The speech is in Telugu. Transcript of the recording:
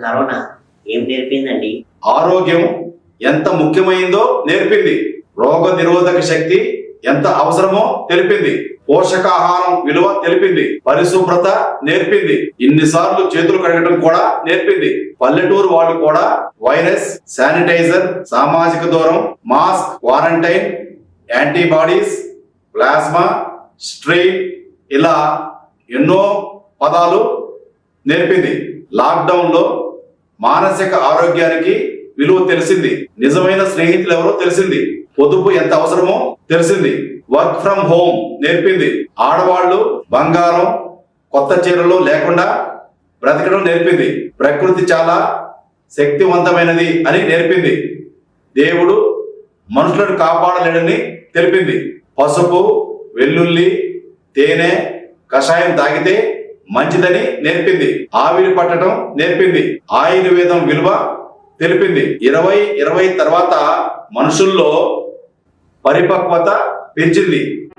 కరోనా. ఏం నేర్పిందండి? ఆరోగ్యం ఎంత ముఖ్యమైందో నేర్పింది. రోగ నిరోధక శక్తి ఎంత అవసరమో తెలిపింది. పోషకాహారం విలువ తెలిపింది. పరిశుభ్రత నేర్పింది. ఇన్నిసార్లు చేతులు కడగడం కూడా నేర్పింది. పల్లెటూరు వాళ్ళు కూడా వైరస్ శానిటైజర్ సామాజిక దూరం mask quarantine antibodies plasma street ఇలా ఎన్నో పదాలు నేర్పింది. లాక్డౌన్లో మానసిక ఆరోగ్యానికి విలువ తెలిసింది. నిజమైన స్నేహితులు ఎవరో తెలిసింది. పొదుపు ఎంత అవసరమో తెలిసింది. వర్క్ ఫ్రం హోమ్ నేర్పింది. ఆడవాళ్ళు బంగారం కొత్త చీరలు లేకుండా బ్రతకడం నేర్పింది. ప్రకృతి చాలా శక్తివంతమైనది అని నేర్పింది. దేవుడు మనుషులను కాపాడలేడని తెలిపింది. పసుపు వెల్లుల్లి తేనె కషాయం తాగితే మంచిదని నేర్పింది. ఆవిరి పట్టడం నేర్పింది. ఆయుర్వేదం విలువ తెలిపింది. ఇరవై ఇరవై తర్వాత మనుషుల్లో పరిపక్వత పెంచింది.